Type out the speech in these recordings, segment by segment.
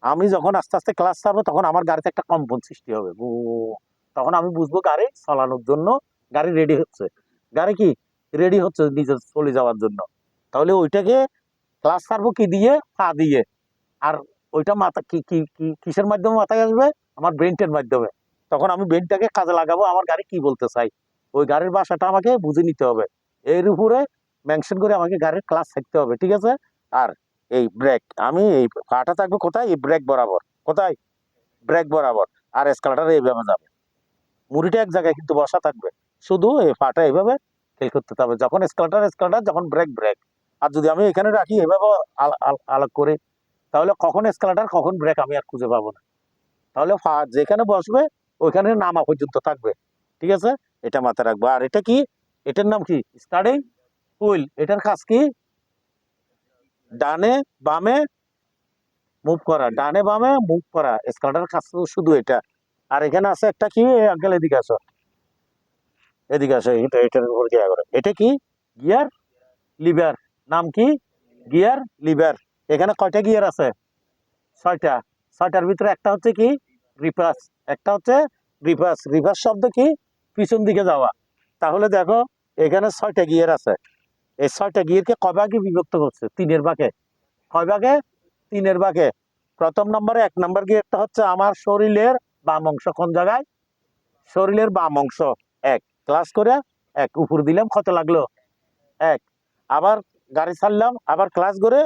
আমি যখন আস্তে আস্তে ক্লাস ছাড়বো, তখন আমার গাড়িতে একটা কম্পন সৃষ্টি হবে। তখন আমি বুঝব গাড়ি চালানোর জন্য গাড়ি রেডি হচ্ছে। গাড়ি কি? রেডি হচ্ছে নিজে চলে যাওয়ার জন্য। তাহলে ওইটাকে ক্লাস ছাড়বো কি দিয়ে? পা দিয়ে। আর ওইটা মাথা কি, কি- কিসের মাধ্যমে মাথায় আসবে? আমার ব্রেনটের মাধ্যমে। তখন আমি ব্রেনটাকে কাজে লাগাবো, আমার গাড়ি কি বলতে চাই? ওই গাড়ির বাসাটা আমাকে বুঝে নিতে হবে। এর উপরে মেনশন করে আমাকে গাড়ির ক্লাস থাকতে হবে, ঠিক আছে? আর এই ব্রেক আমি এই পাটা থাকবে কোথায়? এই ব্রেক বরাবর। কোথায়? ব্রেক বরাবর। আর স্কালাটার এইভাবে যাবে। মুড়িটা এক জায়গায় কিন্তু বসা থাকবে। শুধু এই পাটা এইভাবে খেল করতে হবে। যখন স্কালাটার স্কালাটার যখন ব্রেক ব্রেক আর যদি আমি এখানে রাখি এভাবে আল- আল- আলাগ করে, তাহলে কখন স্কালাটার কখন ব্রেক আমি আর খুঁজে পাবো না। তাহলে যেখানে বসবে, ওইখানে নামা পর্যন্ত থাকবে। ঠিক আছে? এটা মাথায় রাখব। আর এটা কি? এটার নাম কি? স্টার্টিং হুইল এটার কাজ কি? ডানে বামে মুভ করা, ডানে বামে মুভ করা স্কালাটার কাজ শুধু এটা। আর এখানে আছে একটা কি আঙ্কেল এদিকে আসো। এদিকে আসো এটা এটার উপর দিয়ে করে এটা কি? গিয়ার লিভার নাম কি? গিয়ার লিভার এখানে কয়টা গিয়ার আছে? ছয়টা। ছয়টার ভিতরে একটা হচ্ছে কি? রিভার্স একটা হচ্ছে রিভার্স রিভার্স শব্দ কি? পিছন দিকে যাওয়া। তাহলে দেখো, এখানে ছয়টা গিয়ার আছে। এই ছয়টা গিয়ারকে কয় ভাগে বিভক্ত করছে? তিনের ভাগে। কয় ভাগে, তিনের ভাগে। প্রথম নম্বরে এক নম্বর গিয়ারটা হচ্ছে আমার শরীরের বাম অংশ কোন জায়গায়? শরীরের বাম অংশ। এক। ক্লাস করে এক। উপর দিলাম, কত লাগল? এক। আবার গাড়ি ছাড়লাম, আবার ক্লাস করে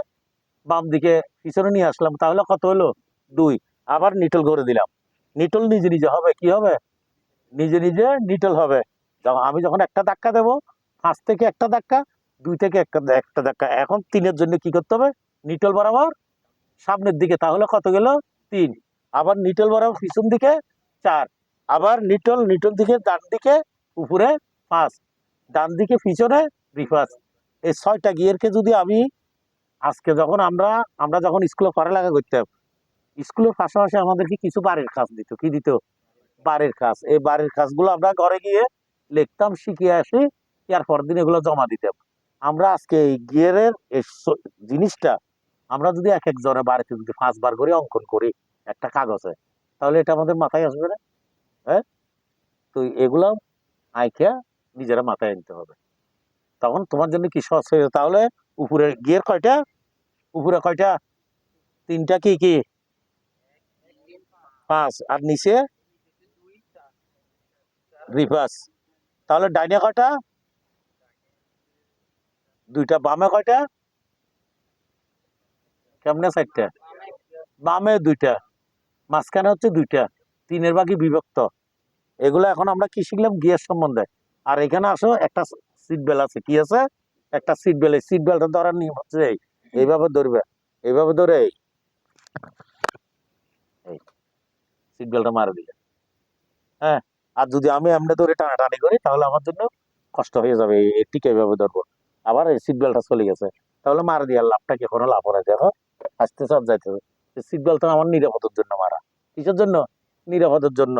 বাম দিকে পিছনে নিয়ে আসলাম, তাহলে কত হলো? দুই। আবার নিটল করে দিলাম। নিটল নিজে নিজে হবে, কি হবে? নিজে নিজে নিটল হবে। আমি যখন একটা ধাক্কা দেবো, পাঁচ থেকে একটা ধাক্কা দুই থেকে একটা একটা ধাক্কা। এখন তিনের জন্য কি করতে হবে? নিটল বরাবর সামনের দিকে, তাহলে কত গেল? তিন। আবার নিটল বরাবর পিছন দিকে, চার। আবার নিটল নিটল দিকে, ডান দিকে, উপরে, পাঁচ। ডান দিকে, পিছনে রিভার্স এই ছয়টা গিয়ারকে যদি আমি আজকে যখন আমরা আমরা যখন স্কুলে পড়া পড়ালেখা করতাম, স্কুলের পাশাপাশি আমাদেরকে কিছু বাড়ির কাজ দিত। কি দিত? বাড়ির কাজ। এই বাড়ির কাজগুলো আমরা ঘরে গিয়ে লিখতাম, শিখিয়ে আসি এর পরের দিন এগুলো জমা দিতাম। আমরা আজকে এই গিয়ারের জিনিসটা আমরা যদি এক এক জনের বাড়িতে যদি পাঁচবার করে অঙ্কন করি, একটা কাগজে, তাহলে এটা আমাদের মাথায় আসবে না? হ্যাঁ? তো এগুলো আইখা নিজেরা মাথায় আনতে হবে। তখন তোমার জন্য কি সহজ হয়ে তাহলে উপরে গিয়ার কয়টা? উপরে কয়টা? তিনটা কি কি? পাঁচ। আর নিচে? রিভার্স। তাহলে ডাইনে কয়টা? দুইটা, বামে কয়টা? কেমনে চারটা? বামে দুইটা, মাঝখানে হচ্ছে দুইটা, তিনের বাকি বিভক্ত। এগুলো এখন আমরা কি শিখলাম? গিয়ার সম্বন্ধে। আর এখানে আসো, একটা সিট বেল্ট আছে, কি আছে? একটা সিট বেল্ট, এই সিট বেল্টটা ধরার নিয়ম হচ্ছে এই। এইভাবে ধরবে, এইভাবে ধরে এই। সিট বেল্টটা মারে দিলে। হ্যাঁ আর যদি আমি এমনি ধরে টানাটানি করি, তাহলে আমার জন্য কষ্ট হয়ে যাবে ঠিক এইভাবে ধরবো। আবার সিট বেল্টটা চলে গেছে। তাহলে মারা দিয়ে লাভটা কি কোনো লাভ হয় দেখো, আসতে সব যাইতেছে। সিট বেল্টটা আমার নিরাপদের জন্য মারা। কিসের জন্য? নিরাপদের জন্য।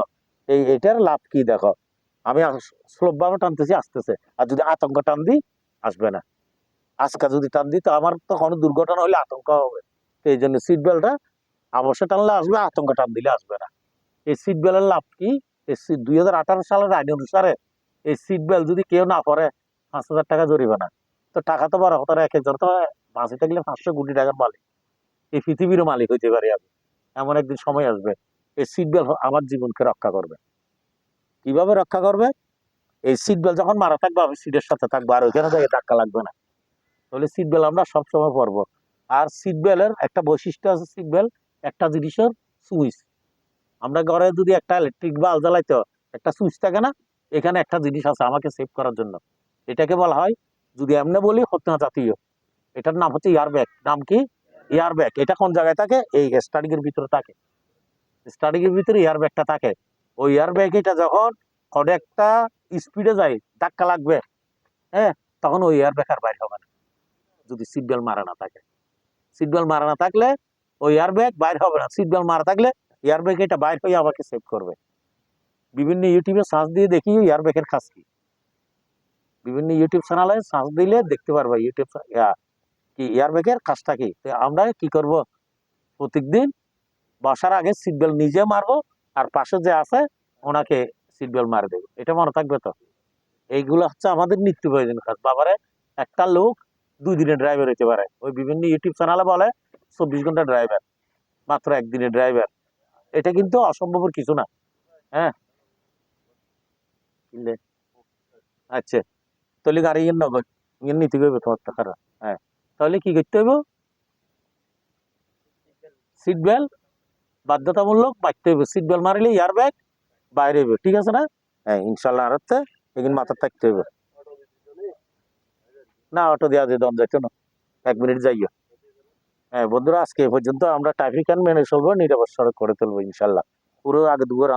এই এটার লাভ কি দেখো? আমি স্লোপ ভাবে টানতেছি, আসতেছে। আর যদি আতঙ্ক টান দিই, আসবে না। আজকা যদি টান দিই, তো আমার তো কোনো দুর্ঘটনা হলে আতঙ্ক হবে। তো এই জন্য সিট বেল্টটা অবশ্যই টানলে আসবে, আতঙ্ক টান দিলে আসবে না। এই সিট বেল্টের লাভ কি? এই দুই হাজার আঠারো সালের আইন অনুসারে এই সিট বেল্ট যদি কেউ না পরে পাঁচ হাজার টাকা জরিমানা। তো টাকা তো বড় না এক একজন তো বাঁচে থাকলে পাঁচশো কোটি টাকার মালিক। এই পৃথিবীরও মালিক হইতে পারি আমি। এমন একদিন সময় আসবে, এই সিট বেল্ট আমার জীবনকে রক্ষা করবে। কীভাবে রক্ষা করবে? এই সিট বেল্ট যখন মারা থাকবে, আমি সিটের সাথে থাকব, আর ওইখানে থেকে ধাক্কা লাগবে না। তাহলে সিট বেল্ট আমরা সবসময় পরবো। আর সিট বেল্টের একটা বৈশিষ্ট্য আছে সিট বেল্ট একটা জিনিসের সুইচ। আমরা ঘরে যদি একটা ইলেকট্রিক বাল্ব জ্বালাইতে একটা সুইচ থাকে না, এখানে একটা জিনিস আছে আমাকে সেভ করার জন্য। এটাকে বলা হয় যদি এমনি বলি, হত্যা জাতীয়। এটার নাম হচ্ছে এয়ার ব্যাগ নাম কি? এয়ার ব্যাগ এটা কোন জায়গায় থাকে? এই স্টার্টিং এর ভিতরে থাকে। স্টার্টিং এর ভিতরে এয়ার ব্যাগটা থাকে। ওই এয়ার ব্যাগ এটা যখন কোনো একটা স্পিডে যায়, ধাক্কা লাগবে হ্যাঁ তখন ওই এয়ার ব্যাগ আর বাইরে হবে না। যদি সিট বেল্ট মারা না থাকে। সিট বেল্ট মারা না থাকলে ওই এয়ার ব্যাগ বাইরে হবে না। সিট বেল্ট মারা থাকলে এয়ার ব্যাগ এটা বাইর হয়ে আমাকে সেভ করবে। বিভিন্ন ইউটিউবে সার্চ দিয়ে দেখি এয়ার ব্যাগের কাজ কি। বিভিন্ন ইউটিউব চ্যানেলে সার্চ দিলে দেখতে পারবা ইউটিউব কি এয়ার ব্যাগের কাজটা কি? আমরা কি করব? প্রত্যেকদিন বসার আগে সিট বেল্ট নিজে মারবো আর পাশে যে আছে ওনাকে সিট বেল্ট মারে দেবো। এটা মনে থাকবে তো? এইগুলো হচ্ছে আমাদের নিত্য প্রয়োজন কাজ। বাবারে, একটা লোক দুই দিনের ড্রাইভার হতে পারে। ওই বিভিন্ন ইউটিউব চ্যানেলে বলে চব্বিশ ঘণ্টা ড্রাইভার মাত্র একদিনের ড্রাইভার এটা কিন্তু অসম্ভবের কিছু না। হ্যাঁ? আচ্ছা। তাহলে গাড়ি ইয়ে নগদ নিতে হবে তোমার টাকার হ্যাঁ তাহলে কি করতে হবে সিট বেল্ট বাধ্যতামূলক বাঁধতে হবে সিট বেল্ট মারিলে এয়ার ব্যাগ বাইরে হবে ঠিক আছে না? হ্যাঁ ইনশাল্লাহ আর হচ্ছে এখানে মাথা থাকতে হবে না, অটো দেওয়া যায় দম যাইতো না। এক মিনিট যাইও। হ্যাঁ বন্ধুরা, আজকে এ পর্যন্ত আমরা ট্রাফিক আইন মেনে চলবো নিরাপদ সড়ক করে তুলবো ইনশাল্লাহ পুরো আগে রাউন্ড